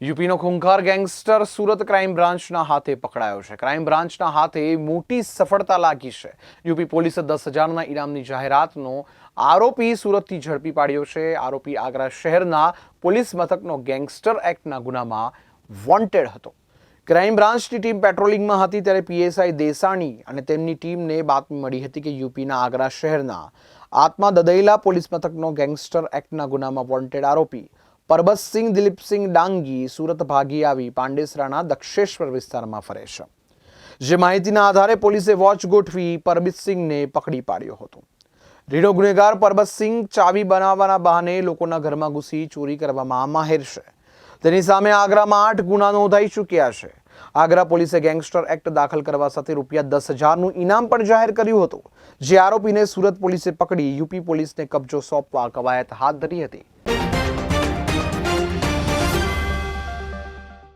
યુપીનો ખૂંખાર gangster Surat crime બ્રાન્ચના હાથે પકડાયો છે. ક્રાઇમ બ્રાન્ચના હાથે મોટી સફળતા લાગી છે. યુપી પોલીસે દસ હજારના ઇનામની જાહેરાતનો આરોપી સુરતથી ઝડપી પાડ્યો છે. આરોપી આગ્રા શહેરના પોલીસ મથકનો ગેંગસ્ટર એક્ટના ગુનામાં વોન્ટેડ હતો. ક્રાઇમ બ્રાન્ચની ટીમ પેટ્રોલિંગમાં હતી ત્યારે પીએસઆઈ દેસાણી અને તેમની ટીમને બાતમી મળી હતી કે યુપીના આગ્રા શહેરના આત્મા દદૈલા પોલીસ મથકનો ગેંગસ્ટર એક્ટના ગુનામાં વોન્ટેડ આરોપી પરબતસિંહ, દિલીપસિંહ ડાંગી સુરત ભાગી આવી પાંડેસરાના દક્ષેશ્વર વિસ્તારમાં ફરે છે. જે માહિતીના આધારે પોલીસે વોચ ગોઠવી પરબતસિંહને પકડી પાડ્યો હતો. રીઢો ગુનેગાર પરબતસિંહ ચાવી બનાવવાના બહાને લોકોના ઘરમાં ઘૂસી ચોરી કરવામાં માહેર છે. તેની સામે આગ્રામાં આઠ ગુના નોંધાઈ ચૂક્યા છે. આગ્રા પોલીસે ગેંગસ્ટર એક્ટ દાખલ કરવા સાથે રૂપિયા દસ હજારનું ઇનામ પણ જાહેર કર્યું હતું. જે આરોપીને સુરત પોલીસે પકડી યુપી પોલીસને કબજો સોંપવા કવાયત હાથ ધરી હતી.